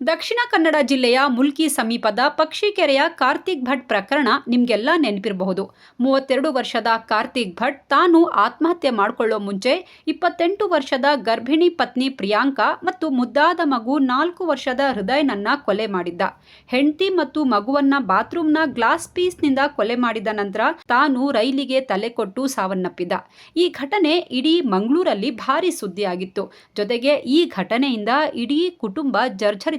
ದಕ್ಷಿಣ ಕನ್ನಡ ಜಿಲ್ಲೆಯ ಮುಲ್ಕಿ ಸಮೀಪದ ಪಕ್ಷಿಕೆರೆಯ ಕಾರ್ತಿಕ್ ಭಟ್ ಪ್ರಕರಣ ನಿಮಗೆಲ್ಲ ನೆನಪಿರಬಹುದು. ಮೂವತ್ತೆರಡು ವರ್ಷದ ಕಾರ್ತಿಕ್ ಭಟ್ ತಾನು ಆತ್ಮಹತ್ಯೆ ಮಾಡಿಕೊಳ್ಳೋ ಮುಂಚೆ ಇಪ್ಪತ್ತೆಂಟು ವರ್ಷದ ಗರ್ಭಿಣಿ ಪತ್ನಿ ಪ್ರಿಯಾಂಕಾ ಮತ್ತು ಮುದ್ದಾದ ಮಗು ನಾಲ್ಕು ವರ್ಷದ ಹೃದಯನನ್ನ ಕೊಲೆ ಮಾಡಿದ್ದ. ಹೆಂಡತಿ ಮತ್ತು ಮಗುವನ್ನ ಬಾತ್ರೂಮ್ನ ಗ್ಲಾಸ್ ಪೀಸ್ನಿಂದ ಕೊಲೆ ಮಾಡಿದ ನಂತರ ತಾನು ರೈಲಿಗೆ ತಲೆ ಕೊಟ್ಟು ಸಾವನ್ನಪ್ಪಿದ್ದ ಈ ಘಟನೆ ಇಡೀ ಮಂಗಳೂರಲ್ಲಿ ಭಾರಿ ಸುದ್ದಿಯಾಗಿತ್ತು. ಜೊತೆಗೆ ಈ ಘಟನೆಯಿಂದ ಇಡೀ ಕುಟುಂಬ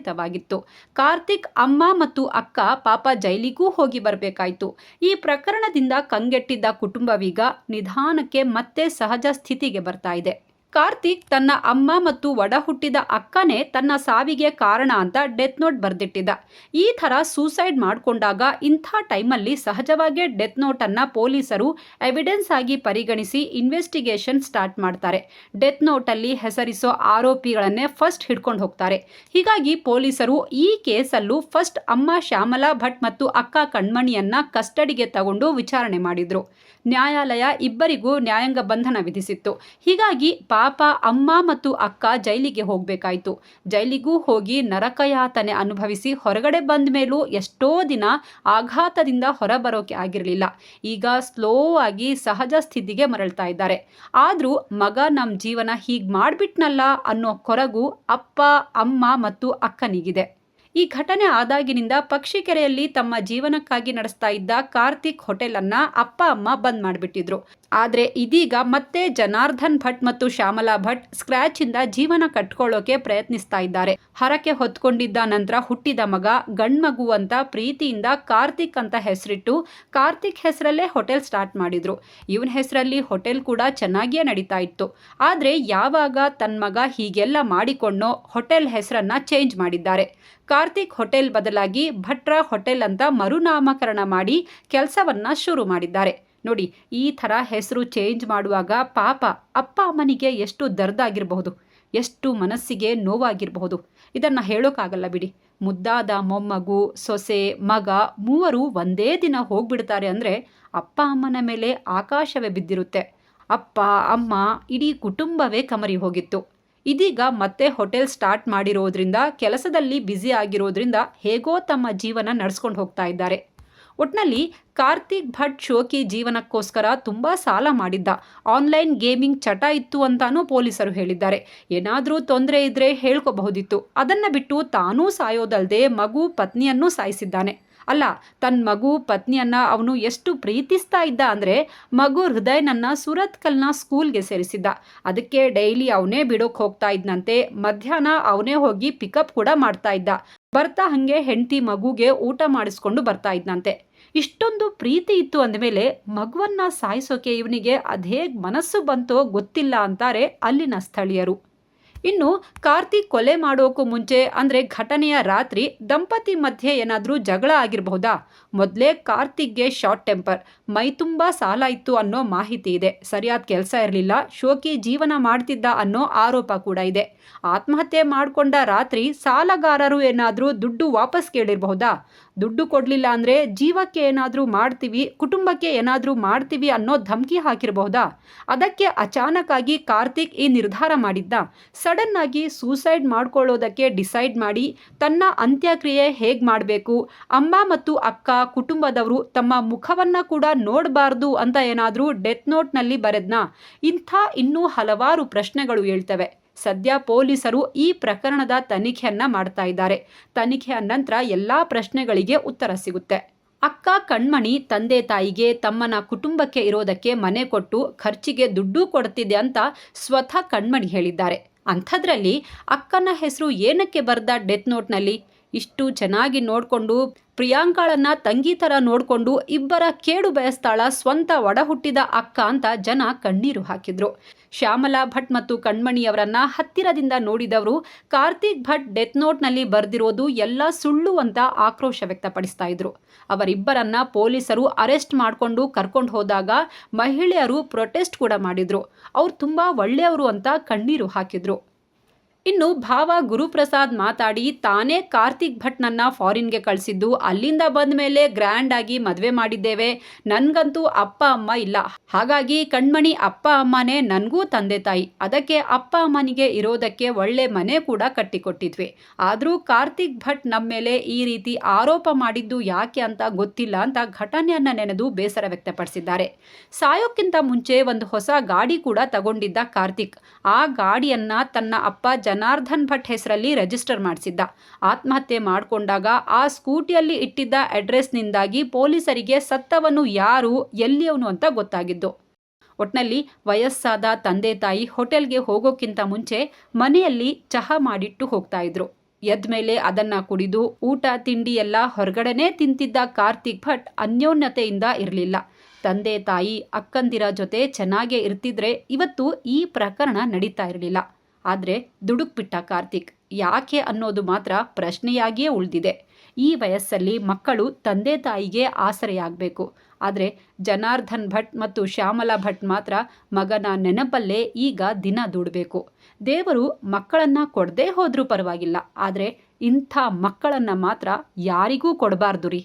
ಜರ್ಜರಿತವಾಗಿತ್ತು ಕಾರ್ತಿಕ್ ಅಮ್ಮ ಮತ್ತು ಅಕ್ಕ ಪಾಪ ಜೈಲಿಗೂ ಹೋಗಿ ಬರಬೇಕಾಯಿತು. ಈ ಪ್ರಕರಣದಿಂದ ಕಂಗೆಟ್ಟಿದ್ದ ಕುಟುಂಬವೀಗ ನಿಧಾನಕ್ಕೆ ಮತ್ತೆ ಸಹಜ ಸ್ಥಿತಿಗೆ ಬರ್ತಾ ಇದೆ. ಕಾರ್ತಿಕ್ ತನ್ನ ಅಮ್ಮ ಮತ್ತು ಒಡ ಹುಟ್ಟಿದ ಅಕ್ಕನೇ ತನ್ನ ಸಾವಿಗೆ ಕಾರಣ ಅಂತ ಡೆತ್ ನೋಟ್ ಬರೆದಿಟ್ಟಿದ್ದ. ಈ ಥರ ಸೂಸೈಡ್ ಮಾಡಿಕೊಂಡಾಗ ಇಂಥ ಟೈಮಲ್ಲಿ ಸಹಜವಾಗೇ ಡೆತ್ ನೋಟನ್ನು ಪೊಲೀಸರು ಎವಿಡೆನ್ಸ್ ಆಗಿ ಪರಿಗಣಿಸಿ ಇನ್ವೆಸ್ಟಿಗೇಷನ್ ಸ್ಟಾರ್ಟ್ ಮಾಡ್ತಾರೆ. ಡೆತ್ ನೋಟಲ್ಲಿ ಹೆಸರಿಸೋ ಆರೋಪಿಗಳನ್ನೇ ಫಸ್ಟ್ ಹಿಡ್ಕೊಂಡು ಹೋಗ್ತಾರೆ. ಹೀಗಾಗಿ ಪೊಲೀಸರು ಈ ಕೇಸಲ್ಲೂ ಫಸ್ಟ್ ಅಮ್ಮ ಶ್ಯಾಮಲಾ ಭಟ್ ಮತ್ತು ಅಕ್ಕ ಕಣ್ಮಣಿಯನ್ನ ಕಸ್ಟಡಿಗೆ ತಗೊಂಡು ವಿಚಾರಣೆ ಮಾಡಿದ್ರು. ನ್ಯಾಯಾಲಯ ಇಬ್ಬರಿಗೂ ನ್ಯಾಯಾಂಗ ಬಂಧನ ವಿಧಿಸಿತ್ತು. ಹೀಗಾಗಿ ಪಾಪ, ಅಮ್ಮ ಮತ್ತು ಅಕ್ಕ ಜೈಲಿಗೆ ಹೋಗಬೇಕಾಯಿತು. ಜೈಲಿಗೂ ಹೋಗಿ ನರಕಯಾತನೆ ಅನುಭವಿಸಿ ಹೊರಗಡೆ ಬಂದ ಮೇಲೂ ಎಷ್ಟೋ ದಿನ ಆಘಾತದಿಂದ ಹೊರಬರೋಕೆ ಆಗಿರಲಿಲ್ಲ. ಈಗ ಸ್ಲೋ ಆಗಿ ಸಹಜ ಸ್ಥಿತಿಗೆ ಮರಳ್ತಾ ಇದ್ದಾರೆ. ಆದರೂ ಮಗ ನಮ್ಮ ಜೀವನ ಹೀಗೆ ಮಾಡಿಬಿಟ್ನಲ್ಲ ಅನ್ನೋ ಕೊರಗು ಅಪ್ಪ, ಅಮ್ಮ ಮತ್ತು ಅಕ್ಕನಿಗಿದೆ. ಈ ಘಟನೆ ಆದಾಗಿನಿಂದ ಪಕ್ಷಿಕೆರೆಯಲ್ಲಿ ತಮ್ಮ ಜೀವನಕ್ಕಾಗಿ ನಡೆಸ್ತಾ ಇದ್ದ ಕಾರ್ತಿಕ್ ಹೋಟೆಲ್ ಅನ್ನ ಅಪ್ಪ, ಅಮ್ಮ ಬಂದ್ ಮಾಡಿಬಿಟ್ಟಿದ್ರು. ಆದ್ರೆ ಇದೀಗ ಮತ್ತೆ ಜನಾರ್ದನ್ ಭಟ್ ಮತ್ತು ಶ್ಯಾಮಲಾ ಭಟ್ ಸ್ಕ್ರಾಚ್ ಇಂದ ಜೀವನ ಕಟ್ಕೊಳ್ಳೋಕೆ ಪ್ರಯತ್ನಿಸ್ತಾ ಇದ್ದಾರೆ. ಹರಕೆ ಹೊತ್ಕೊಂಡಿದ್ದ ನಂತರ ಹುಟ್ಟಿದ ಮಗ, ಗಂಡ್ಮಗು ಅಂತ ಪ್ರೀತಿಯಿಂದ ಕಾರ್ತಿಕ್ ಅಂತ ಹೆಸರಿಟ್ಟು ಕಾರ್ತಿಕ್ ಹೆಸರಲ್ಲೇ ಹೋಟೆಲ್ ಸ್ಟಾರ್ಟ್ ಮಾಡಿದ್ರು. ಇವನ್ ಹೆಸರಲ್ಲಿ ಹೋಟೆಲ್ ಕೂಡ ಚೆನ್ನಾಗಿಯೇ ನಡೀತಾ ಇತ್ತು. ಆದ್ರೆ ಯಾವಾಗ ತನ್ನ ಮಗ ಹೀಗೆಲ್ಲ ಮಾಡಿಕೊಂಡು ಹೋಟೆಲ್ ಹೆಸರನ್ನ ಚೇಂಜ್ ಮಾಡಿದ್ದಾರೆ. ಕಾರ್ತಿಕ್ ಹೋಟೆಲ್ ಬದಲಾಗಿ ಭಟ್ರ ಹೋಟೆಲ್ ಅಂತ ಮರುನಾಮಕರಣ ಮಾಡಿ ಕೆಲಸವನ್ನ ಶುರು ಮಾಡಿದ್ದಾರೆ. ನೋಡಿ, ಈ ಥರ ಹೆಸರು ಚೇಂಜ್ ಮಾಡುವಾಗ ಪಾಪ ಅಪ್ಪ ಅಮ್ಮನಿಗೆ ಎಷ್ಟು ದರ್ದಾಗಿರಬಹುದು, ಎಷ್ಟು ಮನಸ್ಸಿಗೆ ನೋವಾಗಿರಬಹುದು. ಇದನ್ನು ಹೇಳೋಕ್ಕಾಗಲ್ಲ ಬಿಡಿ. ಮುದ್ದಾದ ಮೊಮ್ಮಗು, ಸೊಸೆ, ಮಗ ಮೂವರು ಒಂದೇ ದಿನ ಹೋಗ್ಬಿಡ್ತಾರೆ ಅಂದರೆ ಅಪ್ಪ ಅಮ್ಮನ ಮೇಲೆ ಆಕಾಶವೇ ಬಿದ್ದಿರುತ್ತೆ. ಅಪ್ಪ, ಅಮ್ಮ ಇಡೀ ಕುಟುಂಬವೇ ಕಮರಿ ಹೋಗಿತ್ತು. ಇದೀಗ ಮತ್ತೆ ಹೋಟೆಲ್ ಸ್ಟಾರ್ಟ್ ಮಾಡಿರೋದ್ರಿಂದ, ಕೆಲಸದಲ್ಲಿ ಬ್ಯುಸಿ ಆಗಿರೋದ್ರಿಂದ ಹೇಗೋ ತಮ್ಮ ಜೀವನ ನಡೆಸ್ಕೊಂಡು ಹೋಗ್ತಾ ಇದ್ದಾರೆ. ಒಟ್ನಲ್ಲಿ ಕಾರ್ತಿಕ್ ಭಟ್ ಶೋಕಿ ಜೀವನಕ್ಕೋಸ್ಕರ ತುಂಬ ಸಾಲ ಮಾಡಿದ್ದ. ಆನ್ಲೈನ್ ಗೇಮಿಂಗ್ ಚಟ ಇತ್ತು ಅಂತಾನೂ ಪೊಲೀಸರು ಹೇಳಿದ್ದಾರೆ. ಏನಾದರೂ ತೊಂದರೆ ಇದ್ರೆ ಹೇಳ್ಕೋಬಹುದಿತ್ತು. ಅದನ್ನು ಬಿಟ್ಟು ತಾನೂ ಸಾಯೋದಲ್ಲದೆ ಮಗು ಪತ್ನಿಯನ್ನೂ ಸಾಯಿಸಿದ್ದಾನೆ. ಅಲ್ಲ ತನ್ನ ಮಗು, ಪತ್ನಿಯನ್ನ ಅವನು ಎಷ್ಟು ಪ್ರೀತಿಸ್ತಾ ಇದ್ದ ಅಂದರೆ ಮಗು ಹೃದಯನನ್ನ ಸುರತ್ಕಲ್ನ ಸ್ಕೂಲ್ಗೆ ಸೇರಿಸಿದ್ದ. ಅದಕ್ಕೆ ಡೈಲಿ ಅವನೇ ಬಿಡೋಕ್ ಹೋಗ್ತಾ ಇದ್ನಂತೆ. ಮಧ್ಯಾಹ್ನ ಅವನೇ ಹೋಗಿ ಪಿಕಪ್ ಕೂಡ ಮಾಡ್ತಾ ಇದ್ದ. ಬರ್ತಾ ಹಂಗೆ ಹೆಂಡತಿ ಮಗುಗೆ ಊಟ ಮಾಡಿಸ್ಕೊಂಡು ಬರ್ತಾ ಇದ್ನಂತೆ. ಇಷ್ಟೊಂದು ಪ್ರೀತಿ ಇತ್ತು ಅಂದಮೇಲೆ ಮಗುವನ್ನ ಸಾಯಿಸೋಕೆ ಇವನಿಗೆ ಅದೇಗ್ ಮನಸ್ಸು ಬಂತೋ ಗೊತ್ತಿಲ್ಲ ಅಂತಾರೆ ಅಲ್ಲಿನ ಸ್ಥಳೀಯರು. ಇನ್ನು ಕಾರ್ತಿಕ್ ಕೊಲೆ ಮಾಡೋಕ್ಕೂ ಮುಂಚೆ, ಅಂದರೆ ಘಟನೆಯ ರಾತ್ರಿ ದಂಪತಿ ಮಧ್ಯೆ ಏನಾದರೂ ಜಗಳ ಆಗಿರಬಹುದಾ? ಮೊದಲೇ ಕಾರ್ತಿಕ್ಗೆ ಶಾರ್ಟ್ ಟೆಂಪರ್, ಮೈ ತುಂಬ ಸಾಲ ಇತ್ತು ಅನ್ನೋ ಮಾಹಿತಿ ಇದೆ. ಸರಿಯಾದ ಕೆಲಸ ಇರಲಿಲ್ಲ, ಶೋಕಿ ಜೀವನ ಮಾಡ್ತಿದ್ದ ಅನ್ನೋ ಆರೋಪ ಕೂಡ ಇದೆ. ಆತ್ಮಹತ್ಯೆ ಮಾಡಿಕೊಂಡ ರಾತ್ರಿ ಸಾಲಗಾರರು ಏನಾದರೂ ದುಡ್ಡು ವಾಪಸ್ ಕೇಳಿರಬಹುದಾ? ದುಡ್ಡು ಕೊಡಲಿಲ್ಲ ಅಂದರೆ ಜೀವಕ್ಕೆ ಏನಾದರೂ ಮಾಡ್ತೀವಿ, ಕುಟುಂಬಕ್ಕೆ ಏನಾದರೂ ಮಾಡ್ತೀವಿ ಅನ್ನೋ ಧಮಕಿ ಹಾಕಿರಬಹುದಾ? ಅದಕ್ಕೆ ಅಚಾನಕ್ ಆಗಿ ಕಾರ್ತಿಕ್ ಈ ನಿರ್ಧಾರ ಮಾಡಿದ್ದ. ಸಡನ್ ಆಗಿ ಸೂಸೈಡ್ ಮಾಡ್ಕೊಳ್ಳೋದಕ್ಕೆ ಡಿಸೈಡ್ ಮಾಡಿ ತನ್ನ ಅಂತ್ಯಕ್ರಿಯೆ ಹೇಗೆ ಮಾಡಬೇಕು, ಅಮ್ಮ ಮತ್ತು ಅಕ್ಕ ಕುಟುಂಬದವರು ತಮ್ಮ ಮುಖವನ್ನ ಕೂಡ ನೋಡಬಾರ್ದು ಅಂತ ಏನಾದರೂ ಡೆತ್ ನೋಟ್ನಲ್ಲಿ ಬರೆದ್ನಾ? ಇಂಥ ಇನ್ನೂ ಹಲವಾರು ಪ್ರಶ್ನೆಗಳು ಹೇಳ್ತವೆ. ಸದ್ಯ ಪೊಲೀಸರು ಈ ಪ್ರಕರಣದ ತನಿಖೆಯನ್ನ ಮಾಡ್ತಾ ಇದ್ದಾರೆ. ತನಿಖೆಯ ನಂತರ ಎಲ್ಲಾ ಪ್ರಶ್ನೆಗಳಿಗೆ ಉತ್ತರ ಸಿಗುತ್ತೆ. ಅಕ್ಕ ಕಣ್ಮಣಿ ತಂದೆ ತಾಯಿಗೆ ತಮ್ಮನ ಕುಟುಂಬಕ್ಕೆ ಇರೋದಕ್ಕೆ ಮನೆ ಕೊಟ್ಟು ಖರ್ಚಿಗೆ ದುಡ್ಡು ಕೊಡ್ತಿದೆ ಅಂತ ಸ್ವತಃ ಕಣ್ಮಣಿ ಹೇಳಿದ್ದಾರೆ. ಅಂಥದ್ರಲ್ಲಿ ಅಕ್ಕನ ಹೆಸರು ಏನಕ್ಕೆ ಬರ್ದ ಡೆತ್ ನೋಟ್ನಲ್ಲಿ? ಇಷ್ಟು ಚೆನ್ನಾಗಿ ನೋಡಿಕೊಂಡು ಪ್ರಿಯಾಂಕಾಳನ್ನ ತಂಗಿ ಥರ ನೋಡಿಕೊಂಡು ಇಬ್ಬರ ಕೇಡು ಬಯಸ್ತಾಳ ಸ್ವಂತ ಒಡ ಹುಟ್ಟಿದ ಅಕ್ಕ ಅಂತ ಜನ ಕಣ್ಣೀರು ಹಾಕಿದ್ರು. ಶ್ಯಾಮಲಾ ಭಟ್ ಮತ್ತು ಕಣ್ಮಣಿಯವರನ್ನ ಹತ್ತಿರದಿಂದ ನೋಡಿದವರು ಕಾರ್ತಿಕ್ ಭಟ್ ಡೆತ್ ನೋಟ್ನಲ್ಲಿ ಬರೆದಿರೋದು ಎಲ್ಲ ಸುಳ್ಳು ಅಂತ ಆಕ್ರೋಶ ವ್ಯಕ್ತಪಡಿಸ್ತಾ ಇದ್ರು. ಅವರಿಬ್ಬರನ್ನ ಪೊಲೀಸರು ಅರೆಸ್ಟ್ ಮಾಡಿಕೊಂಡು ಕರ್ಕೊಂಡು ಹೋದಾಗ ಮಹಿಳೆಯರು ಪ್ರೊಟೆಸ್ಟ್ ಕೂಡ ಮಾಡಿದ್ರು. ಅವ್ರು ತುಂಬ ಒಳ್ಳೆಯವರು ಅಂತ ಕಣ್ಣೀರು ಹಾಕಿದ್ರು. ಇನ್ನು ಭಾವ ಗುರುಪ್ರಸಾದ್ ಮಾತಾಡಿ ತಾನೇ ಕಾರ್ತಿಕ್ ಭಟ್ನನ್ನ ಫಾರಿನ್ಗೆ ಕಳಿಸಿದ್ದು. ಅಲ್ಲಿಂದ ಬಂದ ಮೇಲೆ ಗ್ರ್ಯಾಂಡ್ ಆಗಿ ಮದುವೆ ಮಾಡಿದ್ದೇವೆ. ನನಗಂತೂ ಅಪ್ಪ, ಅಮ್ಮ ಇಲ್ಲ. ಹಾಗಾಗಿ ಕಣ್ಮಣಿ ಅಪ್ಪ, ಅಮ್ಮನೇ ನನಗೂ ತಂದೆ ತಾಯಿ. ಅದಕ್ಕೆ ಅಪ್ಪ, ಅಮ್ಮನಿಗೆ ಇರೋದಕ್ಕೆ ಒಳ್ಳೆ ಮನೆ ಕೂಡ ಕಟ್ಟಿಕೊಟ್ಟಿದ್ವಿ. ಆದರೂ ಕಾರ್ತಿಕ್ ಭಟ್ ನಮ್ಮ ಮೇಲೆ ಈ ರೀತಿ ಆರೋಪ ಮಾಡಿದ್ದು ಯಾಕೆ ಅಂತ ಗೊತ್ತಿಲ್ಲ ಅಂತ ಘಟನೆಯನ್ನ ನೆನೆದು ಬೇಸರ ವ್ಯಕ್ತಪಡಿಸಿದ್ದಾರೆ. ಸಾಯೋಕ್ಕಿಂತ ಮುಂಚೆ ಒಂದು ಹೊಸ ಗಾಡಿ ಕೂಡ ತಗೊಂಡಿದ್ದ ಕಾರ್ತಿಕ್. ಆ ಗಾಡಿಯನ್ನ ತನ್ನ ಅಪ್ಪ ಜನಾರ್ದನ್ ಭಟ್ ಹೆಸರಲ್ಲಿ ರಿಜಿಸ್ಟರ್ ಮಾಡಿಸಿದ್ದ. ಆತ್ಮಹತ್ಯೆ ಮಾಡಿಕೊಂಡಾಗ ಆ ಸ್ಕೂಟಿಯಲ್ಲಿ ಇಟ್ಟಿದ್ದ ಅಡ್ರೆಸ್ನಿಂದಾಗಿ ಪೊಲೀಸರಿಗೆ ಸತ್ತವನು ಯಾರು, ಎಲ್ಲಿಯವನು ಅಂತ ಗೊತ್ತಾಗಿದ್ದು. ಒಟ್ನಲ್ಲಿ ವಯಸ್ಸಾದ ತಂದೆ ತಾಯಿ ಹೋಟೆಲ್ಗೆ ಹೋಗೋಕ್ಕಿಂತ ಮುಂಚೆ ಮನೆಯಲ್ಲಿ ಚಹಾ ಮಾಡಿಟ್ಟು ಹೋಗ್ತಾ ಇದ್ರು. ಎದ್ಮೇಲೆ ಅದನ್ನ ಕುಡಿದು ಊಟ, ತಿಂಡಿ ಎಲ್ಲ ಹೊರಗಡೆನೇ ತಿಂತಿದ್ದ ಕಾರ್ತಿಕ್ ಭಟ್ ಅನ್ಯೋನ್ಯತೆಯಿಂದ ಇರಲಿಲ್ಲ. ತಂದೆ ತಾಯಿ ಅಕ್ಕಂದಿರ ಜೊತೆ ಚೆನ್ನಾಗೇ ಇರ್ತಿದ್ರೆ ಇವತ್ತು ಈ ಪ್ರಕರಣ ನಡೀತಾ ಇರಲಿಲ್ಲ. ಆದರೆ ದುಡುಕ್ಬಿಟ್ಟ ಕಾರ್ತಿಕ್. ಯಾಕೆ ಅನ್ನೋದು ಮಾತ್ರ ಪ್ರಶ್ನೆಯಾಗಿಯೇ ಉಳಿದಿದೆ. ಈ ವಯಸ್ಸಲ್ಲಿ ಮಕ್ಕಳು ತಂದೆ ತಾಯಿಗೆ ಆಸರೆಯಾಗಬೇಕು. ಆದರೆ ಜನಾರ್ದನ್ ಭಟ್ ಮತ್ತು ಶ್ಯಾಮಲಾ ಭಟ್ ಮಾತ್ರ ಮಗನ ನೆನಪಲ್ಲೇ ಈಗ ದಿನ ದುಡಬೇಕು. ದೇವರು ಮಕ್ಕಳನ್ನ ಕೊಡದೇ ಹೋದರೂ ಪರವಾಗಿಲ್ಲ. ಆದರೆ ಇಂಥ ಮಕ್ಕಳನ್ನ ಮಾತ್ರ ಯಾರಿಗೂ ಕೊಡಬಾರ್ದು ರೀ.